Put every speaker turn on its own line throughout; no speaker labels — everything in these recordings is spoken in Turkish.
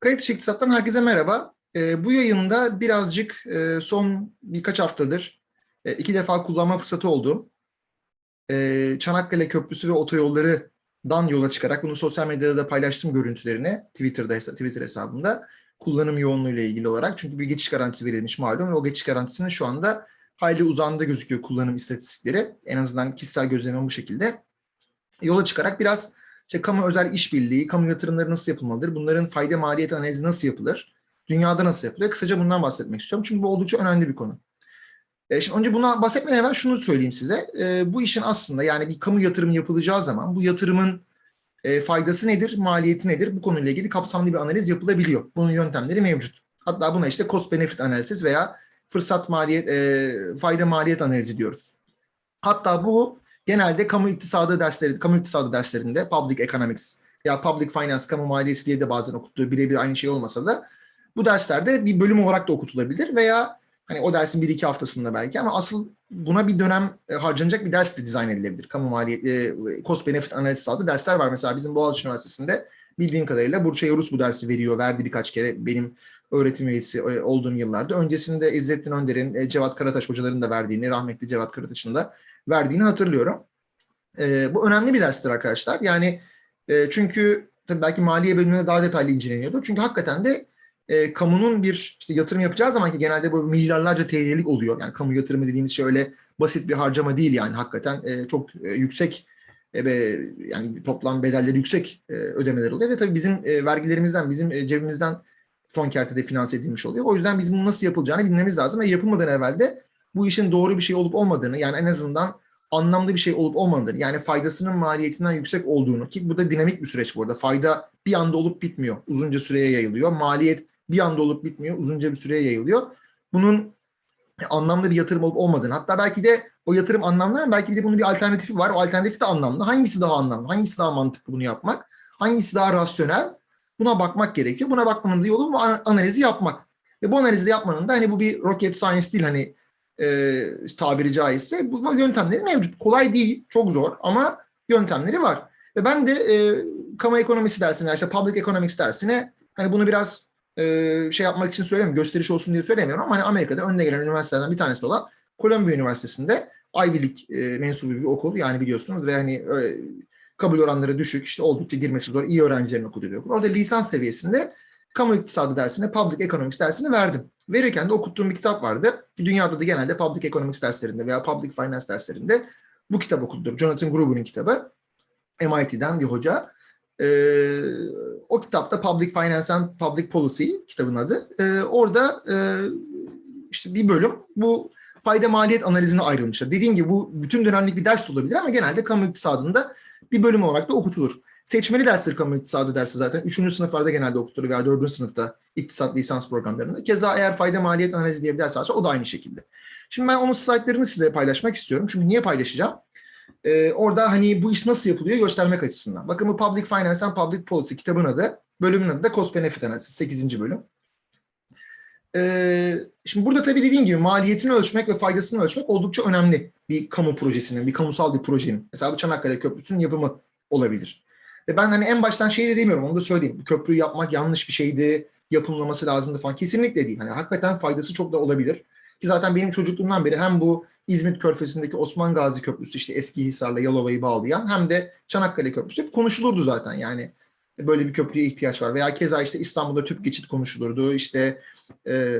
Kayıt dışı İktisat'tan herkese merhaba. Ee, bu yayında birazcık e, son birkaç haftadır e, iki defa kullanma fırsatı oldu. E, Çanakkale Köprüsü ve otoyollarından yola çıkarak bunu sosyal medyada da paylaştım görüntülerini Twitter'da Twitter hesabımda kullanım yoğunluğuyla ilgili olarak. Çünkü bir geçiş garantisi verilmiş malum ve o geçiş garantisinin şu anda hayli uzağında gözüküyor kullanım istatistikleri. En azından kişisel gözlemim bu şekilde. Yola çıkarak biraz işte kamu özel işbirliği, kamu yatırımları nasıl yapılmalıdır? Bunların fayda maliyet analizi nasıl yapılır? Dünyada nasıl yapılıyor? Kısaca bundan bahsetmek istiyorum. Çünkü bu oldukça önemli bir konu. E, şimdi önce buna bahsetmeden evvel şunu söyleyeyim size. E, bu işin aslında yani bir kamu yatırımı yapılacağı zaman bu yatırımın e, faydası nedir, maliyeti nedir? Bu konuyla ilgili kapsamlı bir analiz yapılabiliyor. Bunun yöntemleri mevcut. Hatta buna işte cost benefit analiz veya fırsat maliyet, e, fayda maliyet analizi diyoruz. Hatta bu genelde kamu iktisadı dersleri, kamu iktisadı derslerinde public economics ya public finance, kamu maliyesi diye de bazen okuttuğu birebir aynı şey olmasa da bu derslerde bir bölüm olarak da okutulabilir veya hani o dersin bir iki haftasında belki ama asıl buna bir dönem e, harcanacak bir ders de dizayn edilebilir. Kamu maliyet, e, cost benefit analiz adlı dersler var. Mesela bizim Boğaziçi Üniversitesi'nde bildiğim kadarıyla Burçay Yorus bu dersi veriyor, verdi birkaç kere benim öğretim üyesi e, olduğum yıllarda. Öncesinde İzzettin Önder'in, e, Cevat Karataş hocaların da verdiğini, rahmetli Cevat Karataş'ın da verdiğini hatırlıyorum. E, bu önemli bir derstir arkadaşlar. Yani e, çünkü tabii belki maliye bölümünde daha detaylı inceleniyordu. Çünkü hakikaten de e, kamunun bir işte yatırım yapacağı zaman ki genelde bu milyarlarca TL'lik oluyor. Yani kamu yatırımı dediğimiz şey öyle basit bir harcama değil yani hakikaten e, çok e, yüksek e, yani toplam bedelleri yüksek e, ödemeler oluyor ve tabii bizim e, vergilerimizden, bizim e, cebimizden son kertede finanse edilmiş oluyor. O yüzden bizim bunun nasıl yapılacağını bilmemiz lazım ve yapılmadan evvel de bu işin doğru bir şey olup olmadığını yani en azından anlamlı bir şey olup olmadığını yani faydasının maliyetinden yüksek olduğunu ki bu da dinamik bir süreç bu arada. Fayda bir anda olup bitmiyor. Uzunca süreye yayılıyor. Maliyet bir anda olup bitmiyor. Uzunca bir süreye yayılıyor. Bunun anlamlı bir yatırım olup olmadığını hatta belki de o yatırım anlamlı ama belki de bunun bir alternatifi var. O alternatif de anlamlı. Hangisi daha anlamlı? Hangisi daha mantıklı bunu yapmak? Hangisi daha rasyonel? Buna bakmak gerekiyor. Buna bakmanın da yolu bu an- analizi yapmak. Ve bu analizi yapmanın da hani bu bir rocket science değil hani e, tabiri caizse bu yöntemleri mevcut. Kolay değil, çok zor ama yöntemleri var. Ve ben de e, kamu ekonomisi dersine, işte public economics dersine hani bunu biraz e, şey yapmak için söylemiyorum, gösteriş olsun diye söylemiyorum ama hani Amerika'da önde gelen üniversitelerden bir tanesi olan Columbia Üniversitesi'nde Ivy League e, mensubu bir okul yani biliyorsunuz ve hani e, kabul oranları düşük, işte oldukça girmesi zor, iyi öğrencilerin okuduğu bir okul. Orada lisans seviyesinde kamu iktisadı dersine, public economics dersini verdim. Verirken de okuttuğum bir kitap vardı. Dünyada da genelde public economics derslerinde veya public finance derslerinde bu kitap okutulur. Jonathan Gruber'in kitabı. MIT'den bir hoca. Ee, o kitapta Public Finance and Public Policy kitabın adı. Ee, orada e, işte bir bölüm bu fayda maliyet analizine ayrılmışlar. Dediğim gibi bu bütün dönemlik bir ders de olabilir ama genelde kamu iktisadında bir bölüm olarak da okutulur. Seçmeli dersleri kamu iktisadı dersi zaten. Üçüncü sınıflarda genelde okutulur veya dördüncü sınıfta iktisat lisans programlarında. Keza eğer fayda maliyet analizi diye bir ders varsa o da aynı şekilde. Şimdi ben onun slaytlarını size paylaşmak istiyorum. Çünkü niye paylaşacağım? Ee, orada hani bu iş nasıl yapılıyor göstermek açısından. Bakın bu Public Finance and Public Policy kitabın adı. Bölümün adı da Cost Benefit Analysis 8. bölüm. Ee, şimdi burada tabii dediğim gibi maliyetini ölçmek ve faydasını ölçmek oldukça önemli bir kamu projesinin, bir kamusal bir projenin. Mesela bu Çanakkale Köprüsü'nün yapımı olabilir. Ve ben hani en baştan şey de demiyorum onu da söyleyeyim. Köprüyü yapmak yanlış bir şeydi, yapılmaması lazımdı falan. Kesinlikle değil. Hani hakikaten faydası çok da olabilir. Ki zaten benim çocukluğumdan beri hem bu İzmit Körfezi'ndeki Osman Gazi Köprüsü işte eski Hisar'la Yalova'yı bağlayan hem de Çanakkale Köprüsü hep konuşulurdu zaten yani böyle bir köprüye ihtiyaç var. Veya keza işte İstanbul'da tüp geçit konuşulurdu. İşte e,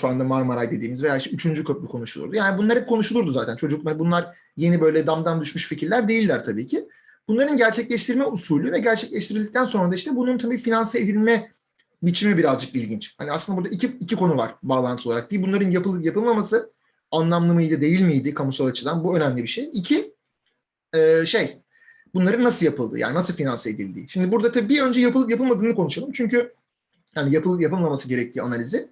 şu anda Marmaray dediğimiz veya işte üçüncü köprü konuşulurdu. Yani bunlar hep konuşulurdu zaten. Çocuklar bunlar yeni böyle damdan düşmüş fikirler değiller tabii ki. Bunların gerçekleştirme usulü ve gerçekleştirildikten sonra da işte bunun tabii finanse edilme biçimi birazcık ilginç. Hani aslında burada iki, iki konu var bağlantı olarak. Bir bunların yapılıp yapılmaması anlamlı mıydı değil miydi kamusal açıdan bu önemli bir şey. İki e, şey bunların nasıl yapıldığı yani nasıl finanse edildiği. Şimdi burada tabii bir önce yapılıp yapılmadığını konuşalım. Çünkü hani yapılıp yapılmaması gerektiği analizi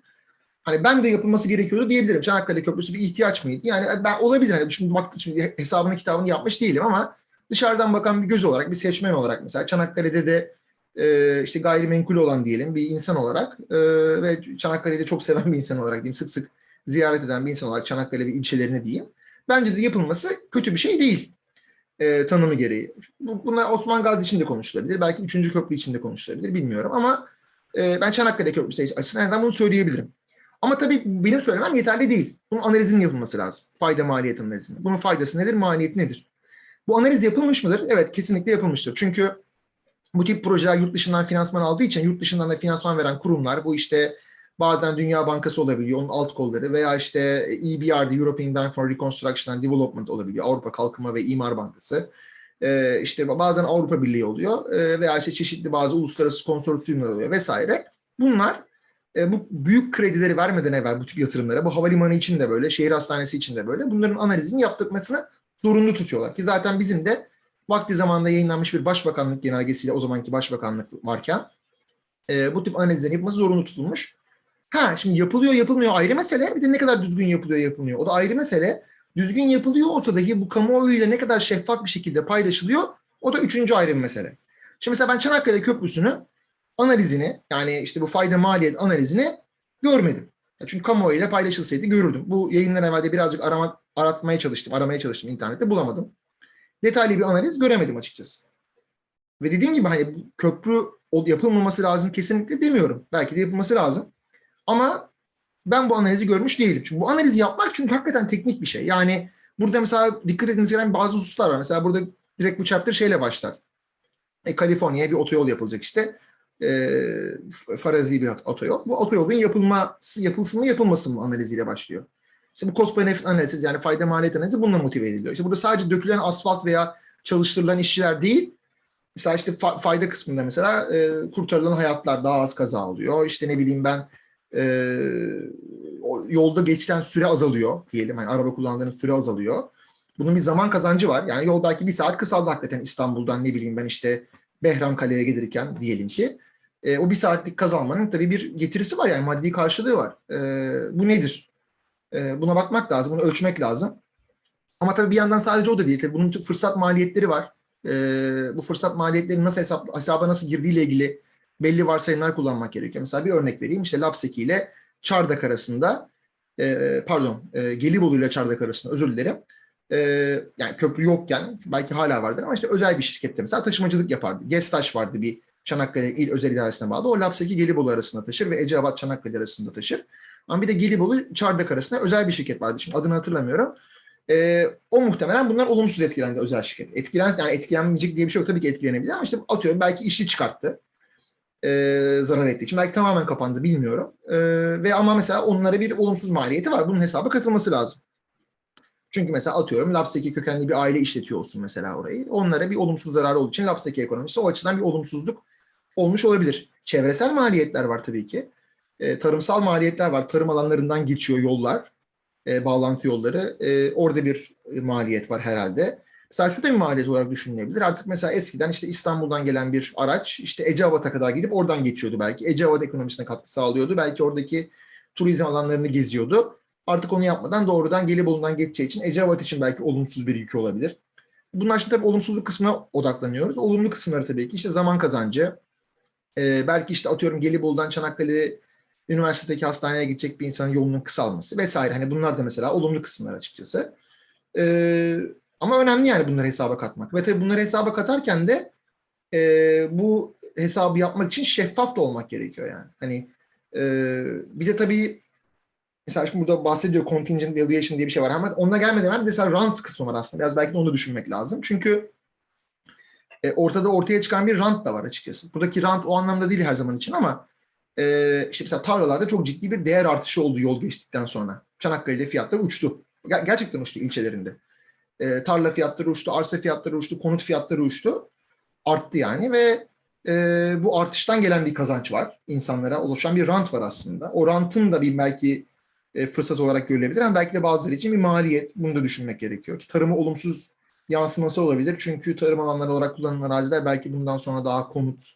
hani ben de yapılması gerekiyordu diyebilirim. Çanakkale Köprüsü bir ihtiyaç mıydı? Yani ben olabilir. Hani şimdi şimdi hesabını kitabını yapmış değilim ama dışarıdan bakan bir göz olarak bir seçmen olarak mesela Çanakkale'de de e, işte gayrimenkul olan diyelim bir insan olarak e, ve Çanakkale'de çok seven bir insan olarak diyeyim sık sık ziyaret eden bir insan olarak Çanakkale ve ilçelerine diyeyim. Bence de yapılması kötü bir şey değil e, tanımı gereği. Bu, bunlar Osman Gazi için de konuşulabilir. Belki üçüncü köprü için de konuşulabilir bilmiyorum ama e, ben Çanakkale Köprüsü açısından en azından bunu söyleyebilirim. Ama tabii benim söylemem yeterli değil. Bunun analizinin yapılması lazım. Fayda maliyet analizinin. Bunun faydası nedir, maliyeti nedir? Bu analiz yapılmış mıdır? Evet, kesinlikle yapılmıştır. Çünkü bu tip projeler yurt dışından finansman aldığı için yurt dışından da finansman veren kurumlar bu işte bazen Dünya Bankası olabiliyor, onun alt kolları veya işte EBRD, European Bank for Reconstruction and Development olabiliyor, Avrupa Kalkınma ve İmar Bankası. Ee, işte bazen Avrupa Birliği oluyor ee, veya işte çeşitli bazı uluslararası konsortiyumlar oluyor vesaire. Bunlar e, bu büyük kredileri vermeden evvel bu tip yatırımlara, bu havalimanı için de böyle, şehir hastanesi için de böyle bunların analizini yaptırmasını zorunlu tutuyorlar. Ki zaten bizim de vakti zamanında yayınlanmış bir başbakanlık genelgesiyle o zamanki başbakanlık varken e, bu tip analizlerin yapılması zorunlu tutulmuş. Ha şimdi yapılıyor yapılmıyor ayrı mesele. Bir de ne kadar düzgün yapılıyor yapılmıyor. O da ayrı mesele. Düzgün yapılıyor olsa dahi bu kamuoyuyla ne kadar şeffaf bir şekilde paylaşılıyor o da üçüncü ayrı bir mesele. Şimdi mesela ben Çanakkale Köprüsü'nü analizini yani işte bu fayda maliyet analizini görmedim. Çünkü kamuoyuyla paylaşılsaydı görürdüm. Bu yayından evvel birazcık aramak, aratmaya çalıştım, aramaya çalıştım internette bulamadım. Detaylı bir analiz göremedim açıkçası. Ve dediğim gibi hani köprü yapılmaması lazım kesinlikle demiyorum. Belki de yapılması lazım. Ama ben bu analizi görmüş değilim. Çünkü bu analizi yapmak çünkü hakikaten teknik bir şey. Yani burada mesela dikkat etmeniz gereken bazı hususlar var. Mesela burada direkt bu chapter şeyle başlar. E, Kaliforniya'ya bir otoyol yapılacak işte. E, farazi bir otoyol. Bu otoyolun yapılması, yapılsın mı yapılmasın mı analiziyle başlıyor. İşte bu cost benefit analizi yani fayda maliyet analizi bununla motive ediliyor. İşte burada sadece dökülen asfalt veya çalıştırılan işçiler değil, mesela işte fayda kısmında mesela e, kurtarılan hayatlar daha az kaza oluyor. İşte ne bileyim ben e, yolda geçten süre azalıyor diyelim. Yani araba kullandığınız süre azalıyor. Bunun bir zaman kazancı var. Yani yol belki bir saat kısaldı hakikaten İstanbul'dan ne bileyim ben işte Behramkale'ye gelirken diyelim ki. E, o bir saatlik kazanmanın tabii bir getirisi var yani maddi karşılığı var. E, bu nedir? E, buna bakmak lazım, bunu ölçmek lazım. Ama tabii bir yandan sadece o da değil. Tabii bunun fırsat maliyetleri var. E, bu fırsat maliyetleri nasıl hesap, hesaba nasıl girdiğiyle ilgili belli varsayımlar kullanmak gerekiyor. Mesela bir örnek vereyim. İşte Lapseki ile Çardak arasında e, pardon e, Gelibolu ile Çardak arasında özür dilerim. E, yani köprü yokken belki hala vardır ama işte özel bir şirkette mesela taşımacılık yapardı. Gestaş vardı bir Çanakkale İl Özel İdaresi'ne bağlı. O Lapseki Gelibolu arasında taşır ve Eceabat Çanakkale arasında taşır. Ama bir de Gelibolu Çardak arasında özel bir şirket vardı. Şimdi adını hatırlamıyorum. E, o muhtemelen bunlar olumsuz etkilendi özel şirket. Etkilen, yani etkilenmeyecek diye bir şey yok. Tabii ki etkilenebilir ama işte atıyorum belki işi çıkarttı e, zarar ettiği için. Belki tamamen kapandı bilmiyorum. E, ve ama mesela onlara bir olumsuz maliyeti var. Bunun hesaba katılması lazım. Çünkü mesela atıyorum Lapseki kökenli bir aile işletiyor olsun mesela orayı. Onlara bir olumsuz zararı olduğu için Lapseki ekonomisi o açıdan bir olumsuzluk olmuş olabilir. Çevresel maliyetler var tabii ki. E, tarımsal maliyetler var. Tarım alanlarından geçiyor yollar, e, bağlantı yolları. E, orada bir maliyet var herhalde. Mesela şu da bir maliyet olarak düşünülebilir. Artık mesela eskiden işte İstanbul'dan gelen bir araç işte Eceabat'a kadar gidip oradan geçiyordu belki. Eceabat ekonomisine katkı sağlıyordu. Belki oradaki turizm alanlarını geziyordu. Artık onu yapmadan doğrudan Gelibolu'dan geçeceği için Eceabat için belki olumsuz bir yükü olabilir. Bunlar şimdi tabii olumsuzluk kısmına odaklanıyoruz. Olumlu kısımları tabii ki işte zaman kazancı. Ee, belki işte atıyorum Gelibolu'dan Çanakkale üniversitedeki hastaneye gidecek bir insanın yolunun kısalması vesaire. Hani bunlar da mesela olumlu kısımlar açıkçası. Ee, ama önemli yani bunları hesaba katmak. Ve tabii bunları hesaba katarken de e, bu hesabı yapmak için şeffaf da olmak gerekiyor yani. Hani e, bir de tabii mesela şimdi burada bahsediyor contingent valuation diye bir şey var ama onunla gelmeden hemen mesela rant kısmı var aslında. Biraz belki de onu düşünmek lazım. Çünkü e, ortada ortaya çıkan bir rant da var açıkçası. Buradaki rant o anlamda değil her zaman için ama e, işte mesela tarlalarda çok ciddi bir değer artışı oldu yol geçtikten sonra. Çanakkale'de fiyatlar uçtu. Ger- gerçekten uçtu ilçelerinde. E, tarla fiyatları uçtu, arsa fiyatları uçtu, konut fiyatları uçtu. Arttı yani ve e, bu artıştan gelen bir kazanç var. İnsanlara oluşan bir rant var aslında. O rantın da bir belki e, fırsat olarak görülebilir ama belki de bazıları için bir maliyet. Bunu da düşünmek gerekiyor. Ki tarımı olumsuz yansıması olabilir. Çünkü tarım alanları olarak kullanılan araziler belki bundan sonra daha konut,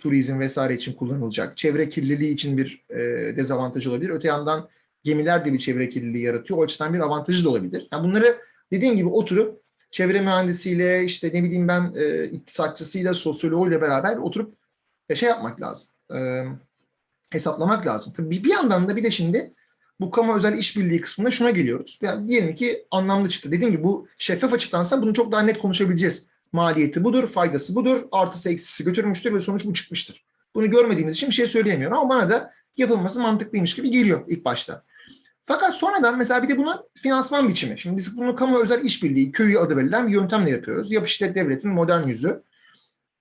turizm vesaire için kullanılacak. Çevre kirliliği için bir e, dezavantaj olabilir. Öte yandan gemiler de bir çevre kirliliği yaratıyor. O açıdan bir avantajı da olabilir. Yani bunları dediğim gibi oturup çevre mühendisiyle işte ne bileyim ben e, iktisatçısıyla, sosyoloğuyla beraber oturup e, şey yapmak lazım. E, hesaplamak lazım. Tabii bir, yandan da bir de şimdi bu kamu özel işbirliği kısmında şuna geliyoruz. Yani diyelim ki anlamlı çıktı. Dediğim gibi bu şeffaf açıklansa bunu çok daha net konuşabileceğiz. Maliyeti budur, faydası budur, artısı eksisi götürmüştür ve sonuç bu çıkmıştır. Bunu görmediğimiz için bir şey söyleyemiyorum ama bana da yapılması mantıklıymış gibi geliyor ilk başta. Fakat sonradan mesela bir de buna finansman biçimi. Şimdi biz bunu kamu özel işbirliği, köyü adı verilen bir yöntemle yapıyoruz. Yapı devletin modern yüzü.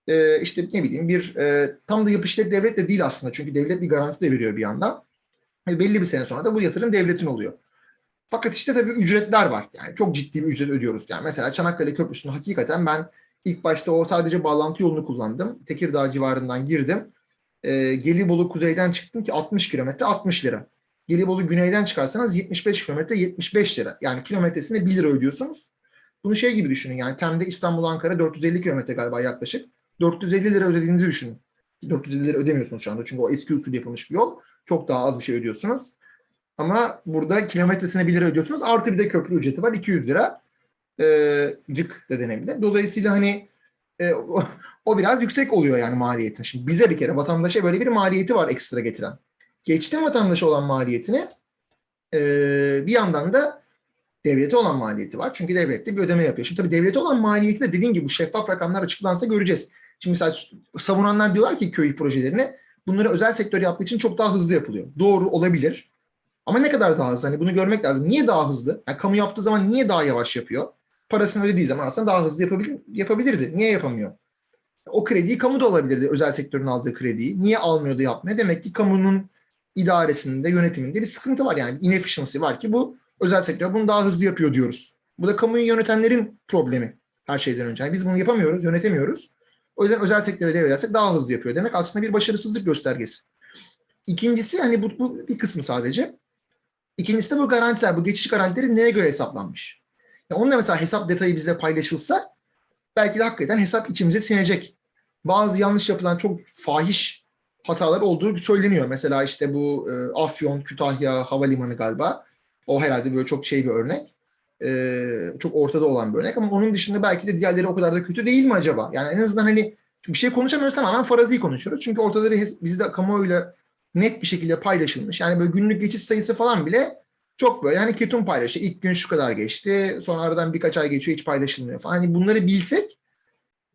Ee, işte ne bileyim bir e, tam da yapı devlet de değil aslında. Çünkü devlet bir garanti de veriyor bir yandan. E, belli bir sene sonra da bu yatırım devletin oluyor. Fakat işte tabii ücretler var. Yani çok ciddi bir ücret ödüyoruz. Yani mesela Çanakkale Köprüsü'nü hakikaten ben ilk başta o sadece bağlantı yolunu kullandım. Tekirdağ civarından girdim. Ee, Gelibolu kuzeyden çıktım ki 60 kilometre 60 lira. Gelibolu güneyden çıkarsanız 75 kilometre 75 lira. Yani kilometresine 1 lira ödüyorsunuz. Bunu şey gibi düşünün yani Tem'de İstanbul Ankara 450 kilometre galiba yaklaşık. 450 lira ödediğinizi düşünün. 450 lira ödemiyorsunuz şu anda çünkü o eski usul yapılmış bir yol. Çok daha az bir şey ödüyorsunuz. Ama burada kilometresine 1 lira ödüyorsunuz. Artı bir de köprü ücreti var 200 lira. Ee, cık da denebilir. Dolayısıyla hani e, o, biraz yüksek oluyor yani maliyetin. Şimdi bize bir kere vatandaşa böyle bir maliyeti var ekstra getiren. Geçtim vatandaşa olan maliyetini e, bir yandan da devlete olan maliyeti var. Çünkü devlet de bir ödeme yapıyor. Şimdi tabii devlete olan maliyeti de dediğim gibi bu şeffaf rakamlar açıklansa göreceğiz. Şimdi mesela savunanlar diyorlar ki köy projelerini bunları özel sektör yaptığı için çok daha hızlı yapılıyor. Doğru olabilir. Ama ne kadar daha hızlı? Hani bunu görmek lazım. Niye daha hızlı? Yani kamu yaptığı zaman niye daha yavaş yapıyor? Parasını ödediği zaman aslında daha hızlı yapabilir, yapabilirdi. Niye yapamıyor? O krediyi kamu da alabilirdi. Özel sektörün aldığı krediyi. Niye almıyordu yapmaya? Demek ki kamunun idaresinde, yönetiminde bir sıkıntı var. Yani inefficiency var ki bu özel sektör bunu daha hızlı yapıyor diyoruz. Bu da kamuyu yönetenlerin problemi her şeyden önce. Yani biz bunu yapamıyoruz, yönetemiyoruz. O yüzden özel sektöre devredersek daha hızlı yapıyor. Demek aslında bir başarısızlık göstergesi. İkincisi hani bu, bu bir kısmı sadece. İkincisi de bu garantiler, bu geçiş garantileri neye göre hesaplanmış? Yani onunla mesela hesap detayı bizle paylaşılsa belki de hakikaten hesap içimize sinecek. Bazı yanlış yapılan çok fahiş hatalar olduğu söyleniyor. Mesela işte bu e, Afyon, Kütahya Havalimanı galiba. O herhalde böyle çok şey bir örnek. E, çok ortada olan bir örnek ama onun dışında belki de diğerleri o kadar da kötü değil mi acaba? Yani en azından hani bir şey konuşamıyoruz tamamen farazi konuşuyoruz. Çünkü ortada bir bizde kamuoyuyla net bir şekilde paylaşılmış. Yani böyle günlük geçiş sayısı falan bile çok böyle hani ketum paylaşıyor. İlk gün şu kadar geçti. Sonra aradan birkaç ay geçiyor hiç paylaşılmıyor falan. Hani bunları bilsek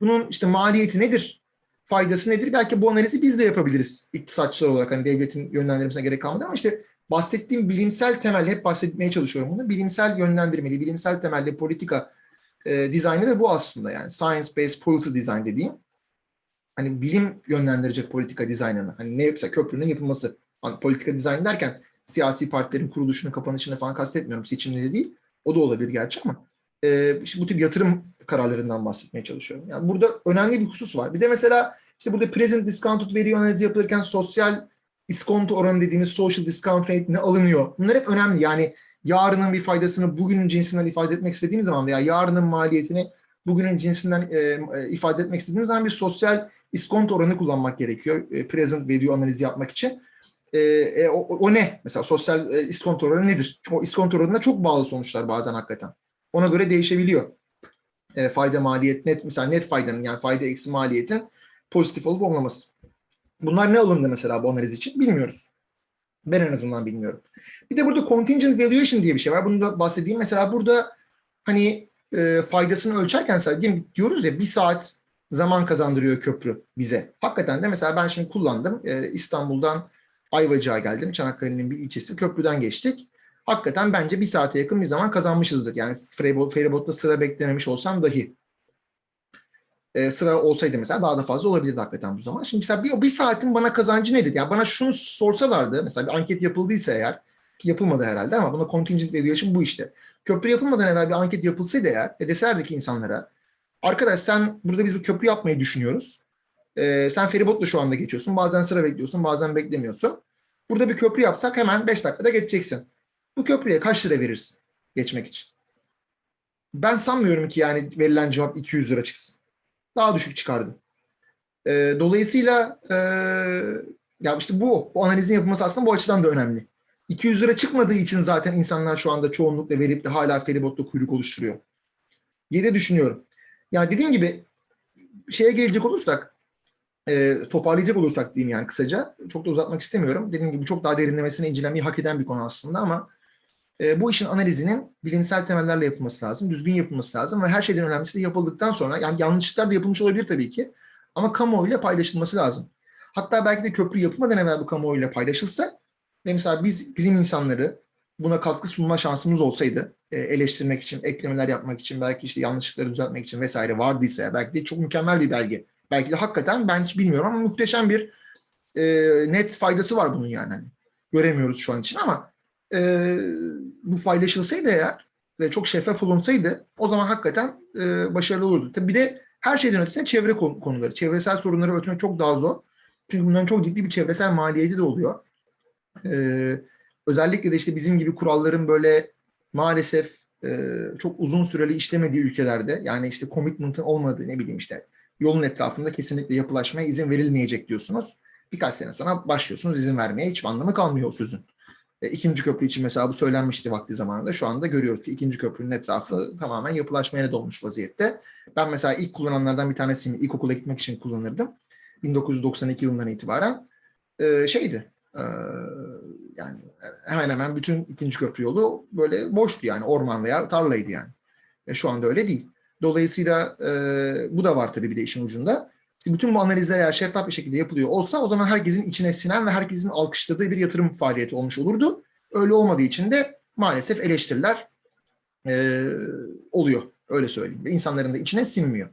bunun işte maliyeti nedir? Faydası nedir? Belki bu analizi biz de yapabiliriz iktisatçılar olarak. Hani devletin yönlendirmesine gerek kalmadı ama işte bahsettiğim bilimsel temel hep bahsetmeye çalışıyorum bunu. Bilimsel yönlendirmeli, bilimsel temelli politika e, dizaynı da bu aslında yani. Science based policy design dediğim hani bilim yönlendirecek politika dizaynını. Hani ne yapsa köprünün yapılması. Hani politika dizayn derken siyasi partilerin kuruluşunu, kapanışını falan kastetmiyorum. Seçimleri değil. O da olabilir gerçi ama e, işte bu tip yatırım kararlarından bahsetmeye çalışıyorum. Yani burada önemli bir husus var. Bir de mesela işte burada present discounted value analizi yapılırken sosyal iskonto oranı dediğimiz social discount rate ne alınıyor? Bunlar hep önemli. Yani yarının bir faydasını bugünün cinsinden ifade etmek istediğimiz zaman veya yarının maliyetini bugünün cinsinden e, e, ifade etmek istediğimiz zaman bir sosyal iskonto oranı kullanmak gerekiyor. E, present value analizi yapmak için. E, e, o, o ne? Mesela sosyal e, iskonto oranı nedir? Çünkü o iskonto oranına çok bağlı sonuçlar bazen hakikaten. Ona göre değişebiliyor. E, fayda maliyet net mesela net faydanın yani fayda eksi maliyetin pozitif olup olmaması. Bunlar ne alındı mesela bu analiz için bilmiyoruz. Ben en azından bilmiyorum. Bir de burada contingent valuation diye bir şey var. Bunu da bahsedeyim. Mesela burada hani e, faydasını ölçerken mesela diyoruz ya bir saat zaman kazandırıyor köprü bize. Hakikaten de mesela ben şimdi kullandım. E, İstanbul'dan Ayvacık'a geldim. Çanakkale'nin bir ilçesi. Köprüden geçtik. Hakikaten bence bir saate yakın bir zaman kazanmışızdır. Yani feribotta sıra beklememiş olsam dahi. E, sıra olsaydı mesela daha da fazla olabilirdi hakikaten bu zaman. Şimdi mesela bir, bir saatin bana kazancı nedir? Yani bana şunu sorsalardı, mesela bir anket yapıldıysa eğer, yapılmadı herhalde ama buna contingent valuation bu işte. Köprü yapılmadan evvel bir anket yapılsaydı eğer, ve deselerdi ki insanlara, arkadaş sen burada biz bir köprü yapmayı düşünüyoruz. E, sen feribotla şu anda geçiyorsun. Bazen sıra bekliyorsun, bazen beklemiyorsun. Burada bir köprü yapsak hemen 5 dakikada geçeceksin. Bu köprüye kaç lira verirsin geçmek için? Ben sanmıyorum ki yani verilen cevap 200 lira çıksın. Daha düşük çıkardı. E, dolayısıyla e, ya işte bu, bu analizin yapılması aslında bu açıdan da önemli. 200 lira çıkmadığı için zaten insanlar şu anda çoğunlukla verip de hala feribotta kuyruk oluşturuyor. diye düşünüyorum. Yani dediğim gibi şeye gelecek olursak, e, toparlayacak olursak diyeyim yani kısaca. Çok da uzatmak istemiyorum. Dediğim gibi çok daha derinlemesine incelenmeyi hak eden bir konu aslında ama e, bu işin analizinin bilimsel temellerle yapılması lazım, düzgün yapılması lazım ve her şeyden önemlisi de yapıldıktan sonra, yani yanlışlıklar da yapılmış olabilir tabii ki ama kamuoyuyla paylaşılması lazım. Hatta belki de köprü yapılmadan evvel bu kamuoyuyla paylaşılsa ve mesela biz bilim insanları buna katkı sunma şansımız olsaydı e, eleştirmek için, eklemeler yapmak için, belki işte yanlışlıkları düzeltmek için vesaire vardıysa belki de çok mükemmel bir belge. Belki de hakikaten ben hiç bilmiyorum ama muhteşem bir e, net faydası var bunun yani. Hani göremiyoruz şu an için ama e, bu paylaşılsaydı eğer ve çok şeffaf olunsaydı o zaman hakikaten e, başarılı olurdu. Tabii bir de her şeyden ötesine çevre konu- konuları. Çevresel sorunları örtmek çok daha zor. Çünkü bunların çok ciddi bir çevresel maliyeti de oluyor. Ee, özellikle de işte bizim gibi kuralların böyle maalesef e, çok uzun süreli işlemediği ülkelerde yani işte commitment'ın olmadığı ne bileyim işte yolun etrafında kesinlikle yapılaşmaya izin verilmeyecek diyorsunuz. Birkaç sene sonra başlıyorsunuz izin vermeye hiç anlamı kalmıyor o sözün. E, ikinci köprü için mesela bu söylenmişti vakti zamanında. Şu anda görüyoruz ki ikinci köprünün etrafı tamamen yapılaşmaya dolmuş vaziyette. Ben mesela ilk kullananlardan bir tanesini ilkokula gitmek için kullanırdım. 1992 yılından itibaren e, şeydi. e, yani hemen hemen bütün ikinci köprü yolu böyle boştu yani orman veya tarlaydı yani. E, şu anda öyle değil. Dolayısıyla e, bu da var tabii bir de işin ucunda. Bütün bu analizler eğer şeffaf bir şekilde yapılıyor olsa o zaman herkesin içine sinen ve herkesin alkışladığı bir yatırım faaliyeti olmuş olurdu. Öyle olmadığı için de maalesef eleştiriler e, oluyor. Öyle söyleyeyim. Ve insanların da içine sinmiyor.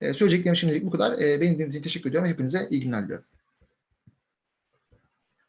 E, söyleyeceklerim şimdilik bu kadar. E, beni dinlediğiniz için teşekkür ediyorum. Hepinize iyi günler diliyorum.